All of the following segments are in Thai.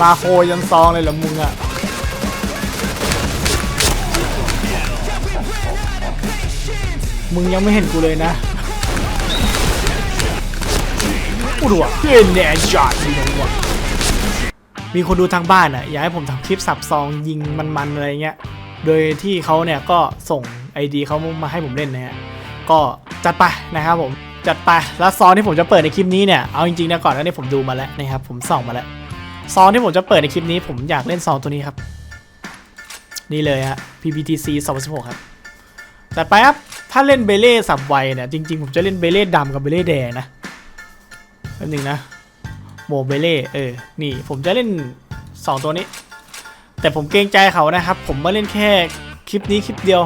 มาโคยันซองเลยเหรอมึงอะมึงยังไม่เห็นกูเลยนะกูดูอะเพื่นแน่จัดเลยว่ะมีคนดูทางบ้านอะอยากให้ผมทำคลิปสับซองยิงมันๆอะไรเงี้ย โดยที่เขาเนี่ยก็ส่ง ID เขามาให้ผมเล่นนะฮะ ก็จัดไปนะครับผมจัดไป แล้วซองที่ผมจะเปิดในคลิปนี้เนี่ย เอาจริงๆนะก่อนหน้านี้ผมดูมาแล้วนะครับ ผมส่องมาแล้ว ซองที่ผมจะเปิดในคลิปนี้ผมอยากเล่นซองตัวนี้ครับ นี่เลยฮะ PPTC 2016 ครับจัดไปครับ ถ้าเล่นเบเล่สับไวเนี่ยจริงๆ ผมจะเล่นเบเล่ดำกับเบเล่แดงนะแป๊บนึงนะโมเบเล่เออ นี่ผมจะเล่น 2 ตัวนี้ แต่ผมเกรงใจเขานะครับ ผมมาเล่นแค่คลิปนี้คลิปเดียว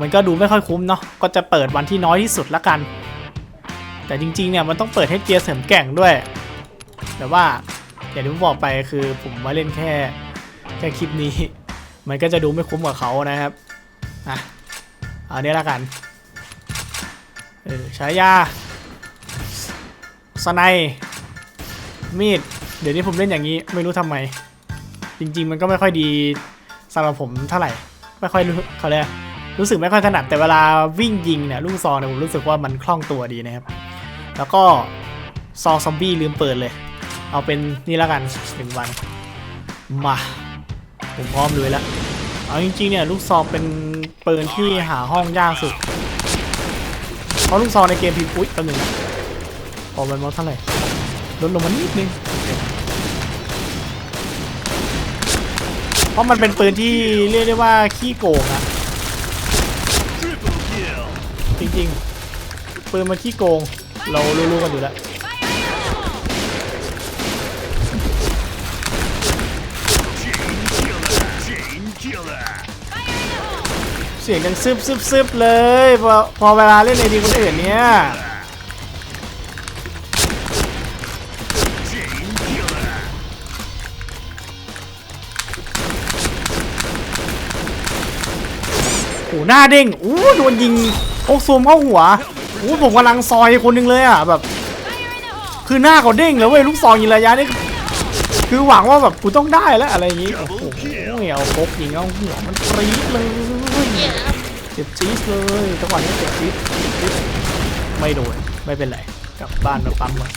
มันก็ดูไม่ค่อยคุ้มเนาะก็จะเปิดวันที่น้อยที่สุดละกัน แต่จริงๆเนี่ยมันต้องเปิดให้เกียร์เสริมแก่งด้วย แต่ว่า อย่างที่ผมบอกไปคือผมมาเล่นแค่แค่คลิปนี้ มันก็จะดูไม่คุ้มกับเขานะครับอะเอาเนี้ยละกันเออฉายาสไนด์มีด เดี๋ยวนี้ผมเล่นอย่างนี้ไม่รู้ทำไม จริง ๆ มันก็ไม่ค่อยดีสำหรับผมเท่าไหร่ ไม่ค่อยรู้เขาเรียกรู้สึกไม่ค่อยถนัดแต่เวลาวิ่งยิงเนี่ยลูกซองเนี่ยผมรู้สึกว่ามันคล่องตัวดีนะครับ แล้วก็ซองซอมบี้ลืมเปิดเลย เอาเป็นนี่แล้วกันหนึ่งวัน มาผมพร้อมเลยแล้ว เอาจริงๆเนี่ยลูกซองเป็นปืนที่หาห้องยากสุด เพราะลูกซองในเกมพีอุ้ยตัวหนึ่งนะพอมันลดเท่าไหร่ลดลงมานิดนึงเพราะมันเป็นปืนที่เรียกได้ว่าขี้โกงอะจริงๆปืนมันขี้โกง เรารู้ๆกันอยู่แล้ว สียงดังซึบซึบซึบเลยพอพอเวลาเล่นในดีคนอื่นเนี่ยโอ้หน้าเด้งอู้โดนยิงโอ้ซูมเข้าหัวอู้ผมกำลังซอยคนหนึงเลยอะแบบคือหน้าเขาเด้งเลยเว้ยลูกซองยิงระยะนี่คือหวังว่าแบบกูต้องได้แล้วอะไรอย่างงี้โอ้โหเอาพกยิงเอาหัวมันปรี๊ดเลย เจ็บจี๊ดเลยจังหวะนี้เจ็บจี๊ดจี๊ดไม่โดนไม่เป็นไรกลับบ้านมาปั๊มก่อน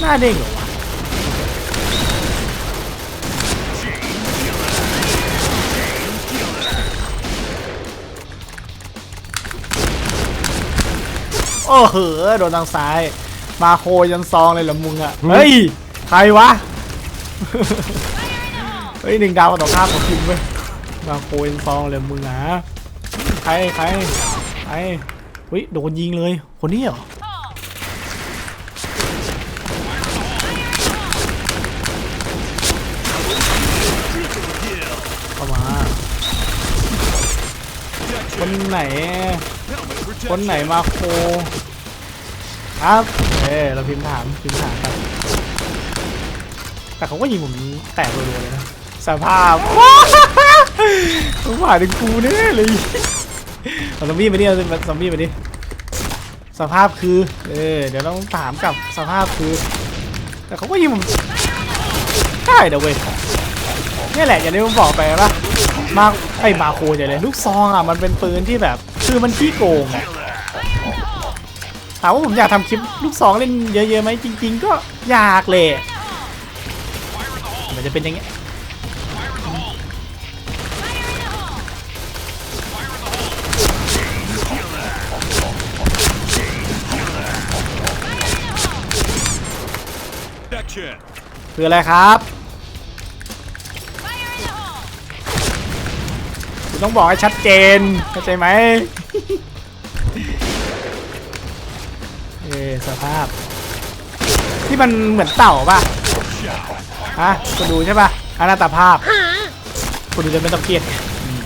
หน้าเด้งเหรอวะ โอ้โหโดนทางซ้าย มาโคยันซองเลยเหรอมึงอะเฮ้ย ใครวะ เฮ้ยหนึ่งดาวต่อข้ามของทีมเว้ย มาโคยันซองเลยมึงนะใครใครใครเฮ้ยโดนยิงเลย คนนี้เหรอเข้ามา คนไหน คนไหนมาโค ครับเออเราพิมพ์ถามพิมพ์ถามกันแต่เขาก็ยิงผมแตกรัวๆเลยนะสภาพว้าวผมผ่านถึงกูแน่เลยเอาซอมบี้มาดิเอาซอมบี้มาดิสภาพคือ เออเดี๋ยวต้องถามกับสภาพคือ แต่เขาก็ยิงผมได้เดี๋ยวเว้ยนี่แหละอย่างที่ผมบอกไปว่ามาไอ้มาโคใหญ่เลยลูกซองอะมันเป็นปืนที่แบบคือมันขี้โกงอะ ถามว่าผมอยากทำคลิปลูกซองเล่นเยอะๆไหมจริง ๆ ก็อยากเลยมันจะเป็นอย่างเงี้ยคืออะไรครับคุณต้องบอกให้ชัดเจนเข้าใจไหม สภาพ ที่มันเหมือนเต่าป่ะฮะคุณดูใช่ป่ะอนาตาภาพคุณดูจะไม่ต้องเครียดอืม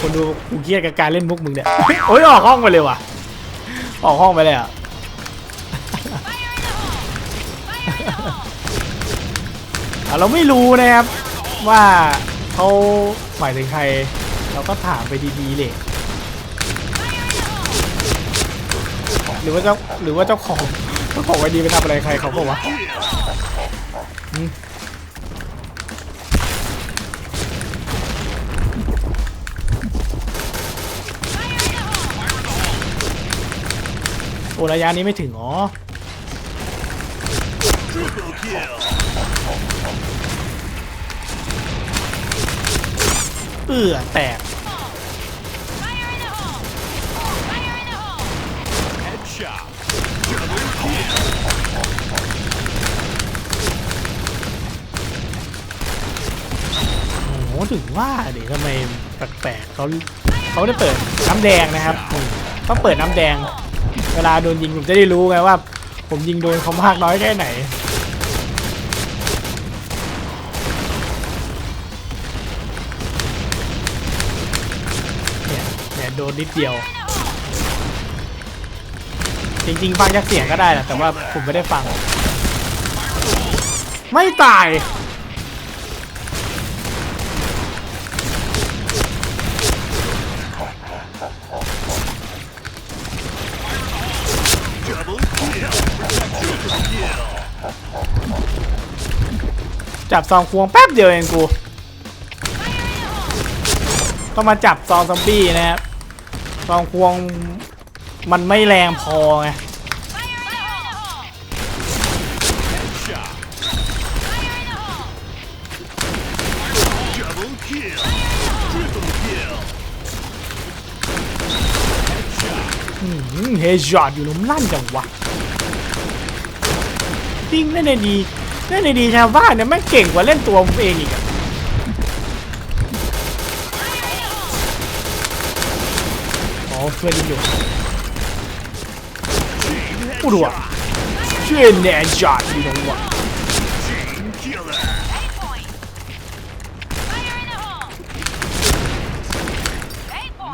คนดูกูเครียดกับการเล่นมุกมึงเนี่ยโอ้ยออกห้องไปเลยว่ะ ออกห้องไปเลยอะเราไม่รู้นะครับว่าเขาหมายถึงใคร เราก็ถามไปดีๆเลย หรือว่าเจ้าหรือว่าเจ้าของเจ้าของไอดีไปทำอะไรใครเขาบอกว่าโอ้ระยะนี้ไม่ถึงอ๋อเอื้อแตก โอ้โหถึงว่าดิทำไมแปลกๆเขาเขาได้เปิดน้ำแดงนะครับอืมต้องเปิดน้ำแดง เวลาโดนยิงผมจะได้รู้ไงว่า ผมยิงโดนเขามากน้อยแค่ไหนเนี่ยเนี่ยโดนนิดเดียว จริงๆ ฟังจากเสียงก็ได้แหละแต่ว่าผมไม่ได้ฟัง ไม่ตาย จับซองควงแป๊บเดียวเองกู ต้องมาจับซองซอมบี้นะครับ ซองควงมันไม่แรงพอไงเฮจอดอยู่ล้มลั่นจังวะจริงเล่นในดี เล่นในดีชาวบ้านเนี่ยแม่งเก่งกว่าเล่นตัวผมเองอีกอะอ๋อเพื่อนยังอยู่ Chain พูดดูอะ headshot. ช่วยแน่จอดอยู่ตรงวะ Chain killer.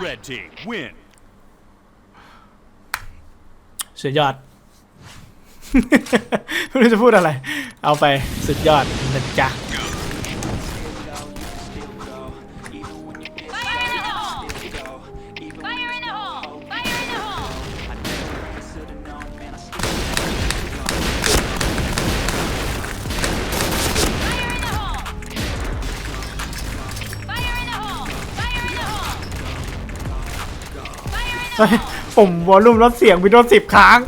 Red team win. สุดยอด ไม่รู้จะพูดอะไร เอาไปสุดยอดนะจ๊ะเฮ้ยผมวอลลุ่มลดเสียงวิดีโอสิบครั้ง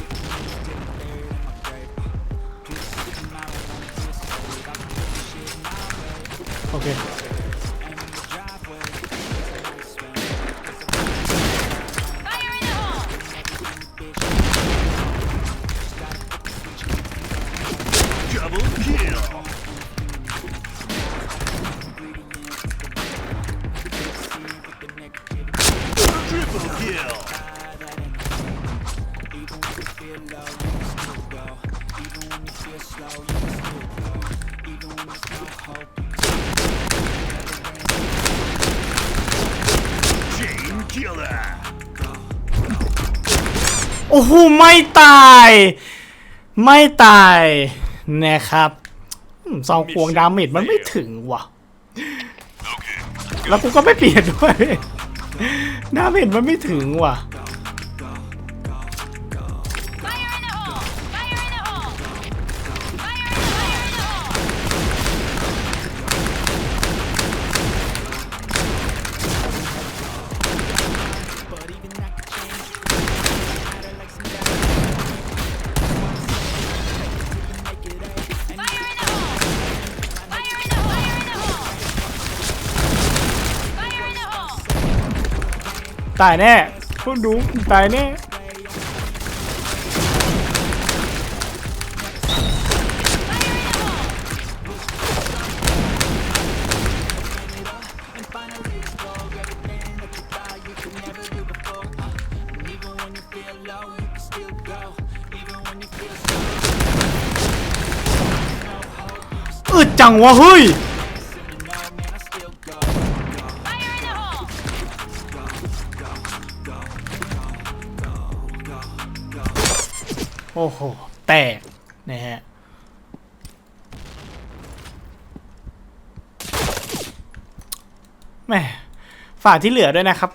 โอ้โหไม่ตาย ไม่ตายนะครับอืมซองควงดาเมจมันไม่ถึงว่ะ แล้วกูก็ไม่เปลี่ยนด้วย ดาเมจมันไม่ถึงว่ะ ตายแน่คุณดูตายแน่อึดจังวะเฮ้ย โอ้โห แตกนะฮะแม่ฝาที่เหลือด้วยนะครับ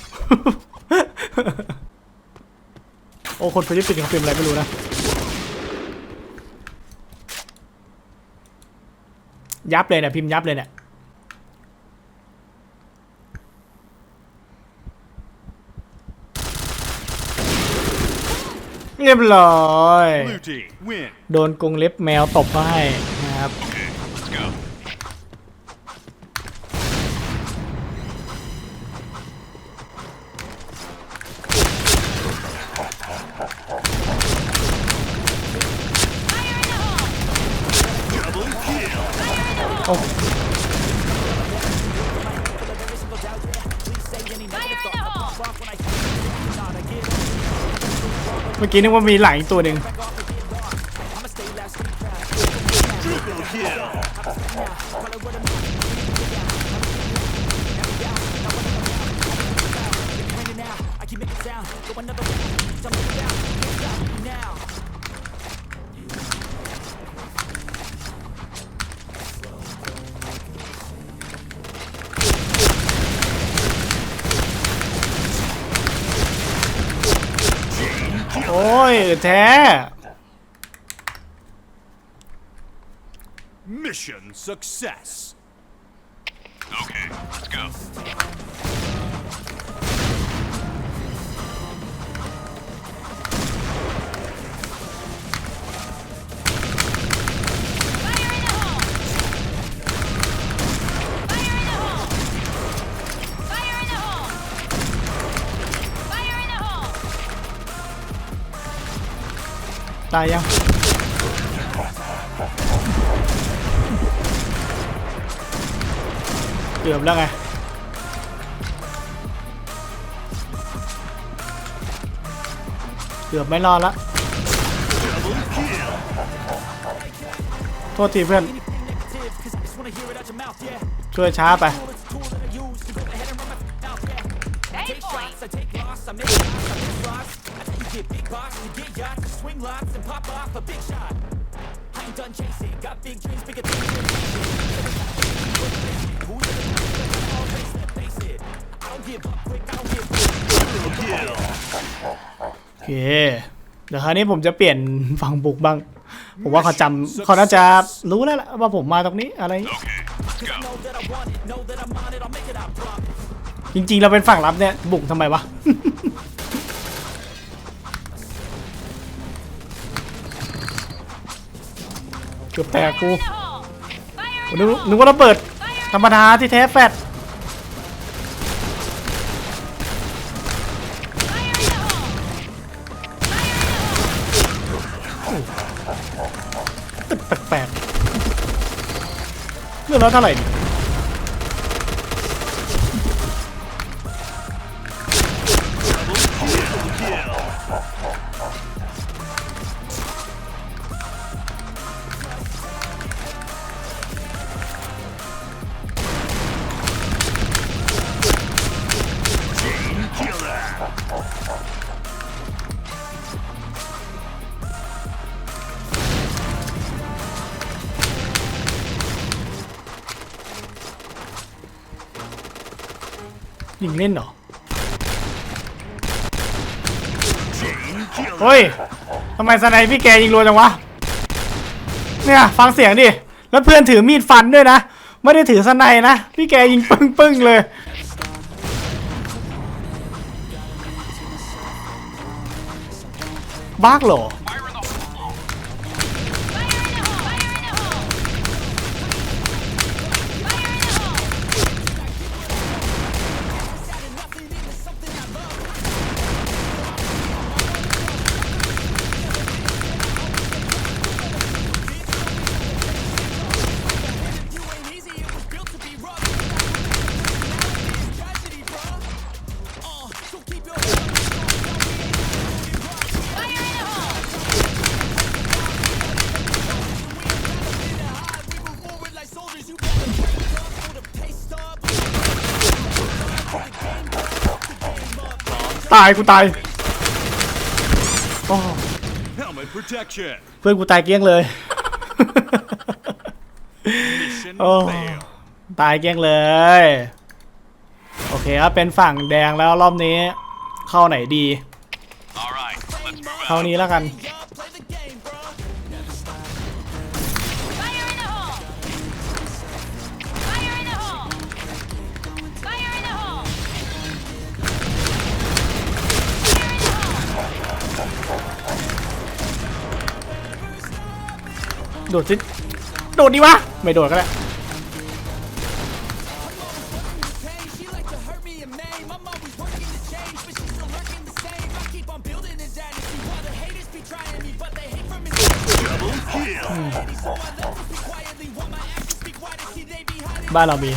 โอ้คนฟิลิปปินส์เขาเป็นอะไรไม่รู้นะยับเลยเนี่ยพิมพ์ยับเลยเนี่ย เรียบร้อย Blue team win. โดนกรงเล็บแมวตบมาให้นะครับ Let's go. Double kill. โอ้ มื่อกี้นึกว่ามีหลายอีกตัวหนึ่ง โอ้ยแท้ Mission success. Okay, let's go. ตายยังเกือบแล้วไงเกือบไม่รอดละโทษทีเพื่อนช่วยช้าไป โอเค เดี๋ยวคราวนี้ผมจะเปลี่ยนฝั่งบุกบ้าง ผมว่าเขาจำเขาน่าจะรู้แล้วล่ะว่าผมมาตรงนี้อะไร Okay, let's go. จริงๆ เราเป็นฝั่งรับเนี่ย บุกทำไมวะ เกือบแตกกูนึกนึกว่าระเบิด ธรรมดาที่แท้แฟด Fire in the hole! Fire in the hole! แปลกๆเรื่องแล้วเท่าไหร่ เล่นเหรอ Chain killer. เฮ้ยทำไมสไนพี่แกยิงรัวจังวะ เนี่ย ฟังเสียงดิ แล้วเพื่อนถือมีดฟันด้วยนะ ไม่ได้ถือสไนนะ พี่แกยิงปึ้งปึ้งๆเลย บ้ากเหรอ ตายกูตายโอ้ Helmet protection. เพื่อนกูตายเกลี้ยงเลย Mission Oh. failed. ตายเกลี้ยงเลยอเคครับเป็นฝั่งแดงแล้วรอบนี้ เข้าไหนดี All right, let's move เข้า out. นี้แล้วกัน โดดสิโดดดีวะ ไม่โดดก็ได้บ้านเรามี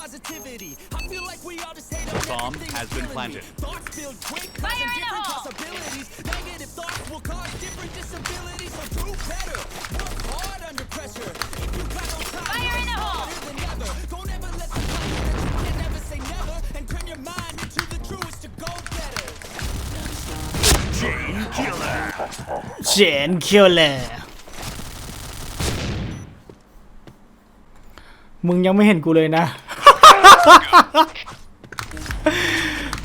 positivity? I feel like we all just hate on Bomb everything has that's been killing me. planted. Thoughts build quick, Fire causing in the different hole. possibilities. Negative thoughts will cause different disabilities. So do better. Work hard under pressure. If you got no time, Fire in the hole. harder than ever. Don't ever let them tell you that you can never say never. And turn your mind into the truest to go better. Chain killer. เชนคิวเลมึงยังไม่เห็นกูเลยนะ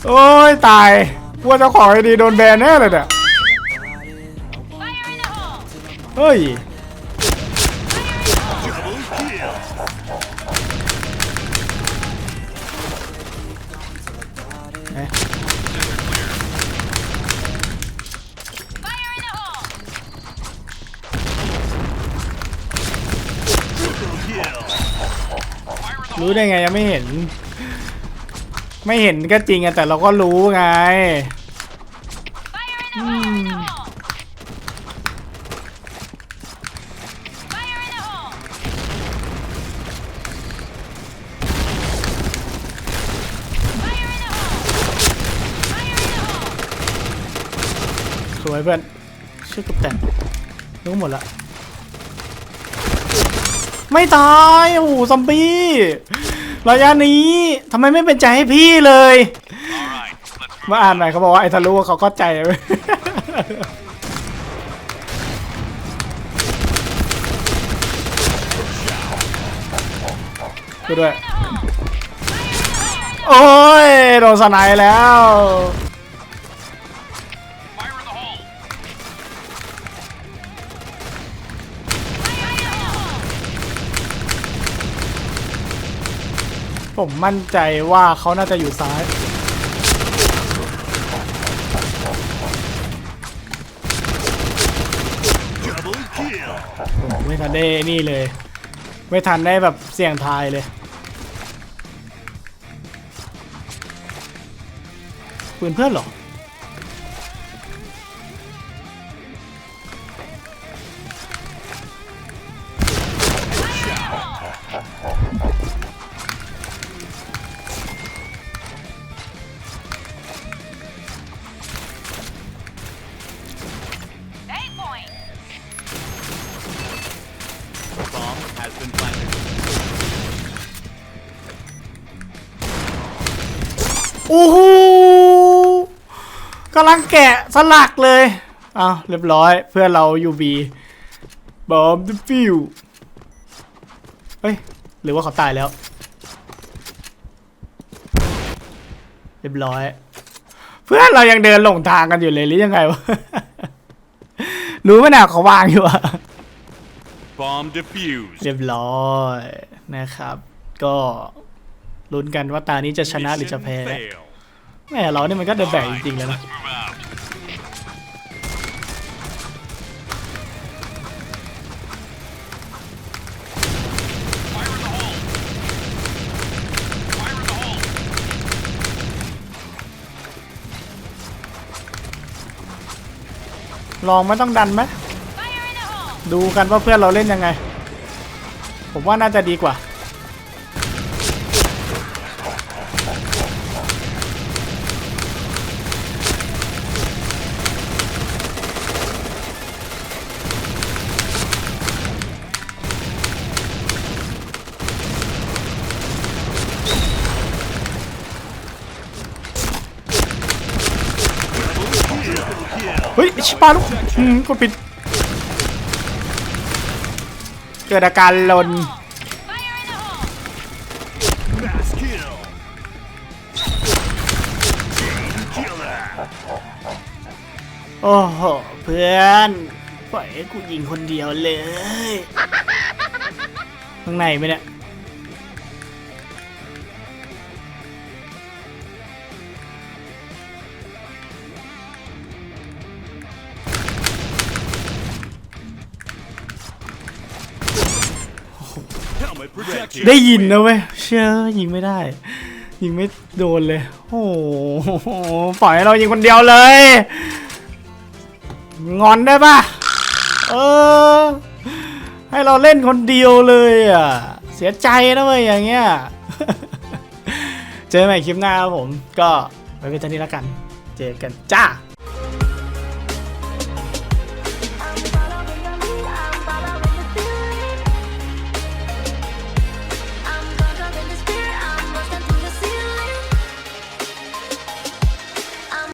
โอ้ยตายกูว่าเจ้าของไอดีโดนแบนแน่เลยเนี่ยเฮ้ยเอ๊ะ รู้ได้ไงยังไม่เห็น ไม่เห็นก็จริงอะแต่เราก็รู้ไง Fire in the hole! In the hole! Fire in the hole! Fire in the hole! Fire in the hole! สวยเพื่อนชื่อกุบแต่รู้หมดละ ไม่ตายโอ้โหซอมบี้ระยะนี้ทำไมไม่เป็นใจให้พี่เลย มาอ่านหน่อยเขาบอกว่าไอ้ทะลุเขาเข้าใจเว้ยดูด้วย โอ้ย โดนสไนแล้ว ผมมั่นใจว่าเขาน่าจะอยู่ซ้าย Double kill. ไม่ทันได้นี่เลย ไม่ทันได้แบบเสี่ยงทายเลยปืนเพื่อนเหรอ Bomb has been planted. โอ้โหกำลังแกะสลักเลยอ้าวเรียบร้อยเพื่อนเราอยู่บีบอมดิฟิวเฮ้ย หรือว่าเขาตายแล้ว เรียบร้อย เพื่อนเรายังเดินหลงทางกันอยู่เลยหรือยังไงวะ รู้ไหมน่ะเขาวางอยู่อะ Bomb defused. เรียบร้อยนะครับ ก็ลุ้นกันว่าตานี้จะชนะหรือจะ Mission แพ้ fail. แม่เรานี่มันก็เดินแบก All จ right, ริงๆเลยนะ let's move out. Fire in the hole. Fire in the hole. ลองไม่ต้องดันไหม ดูกันว่าเพื่อนเราเล่นยังไง ผมว่าน่าจะดีกว่า เฮ้ยชิปาลูกอืมกดปิด กิดอาการลนโอ้โห เพื่อน ปล่อยให้กูยิงคนเดียวเลย ข้างในไหมเนี่ย ได้ยินนะเว้ยเชื่อยิงไม่ได้ ยิงไม่โดนเลย โอ้โหปล่อยให้เรายิงคนเดียวเลย งอนได้ปะเออ ให้เราเล่นคนเดียวเลยอะ เสียใจนะเว้ยอย่างเงี้ย เจอกันใหม่คลิปหน้าครับผม ก็ไว้เป็นเท่านี้แล้วกัน เจอกันจ้า